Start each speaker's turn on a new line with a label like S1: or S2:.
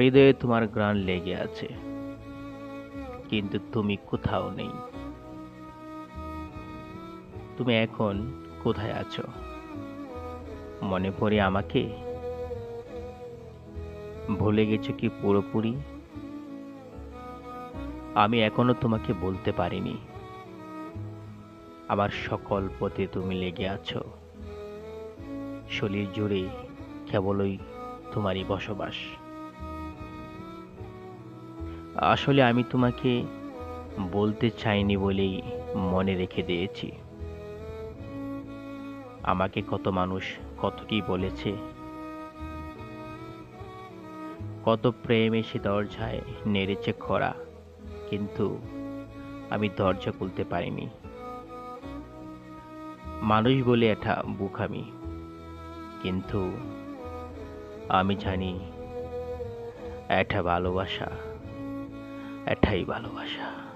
S1: হৃদয়ে তোমার গ্রাণ লেগে আছে। কিন্তু তুমি কোথাও নেই। তুমি এখন কোথায় আছো? মনে পড়ে আমাকে? ভুলে গেছো কি পুরোপুরি? আমি এখনও তোমাকে বলতে পারিনি। আমার সকল পথে তুমি লেগে আছো। শরীর জুড়ে কেবলই তোমারই বসবাস। আসলে আমি তোমাকে বলতে চাইনি বলেই মনে রেখে দিয়েছি। আমাকে কত মানুষ কত কি বলেছে। কত প্রেম এসে দরজায় নেড়েছে খরা, কিন্তু আমি দরজা খুলতে পারিনি। মানুষ বলে এটা বুকামি, কিন্তু আমি জানি এটা ভালোবাসা। এটাই ভালোবাসা।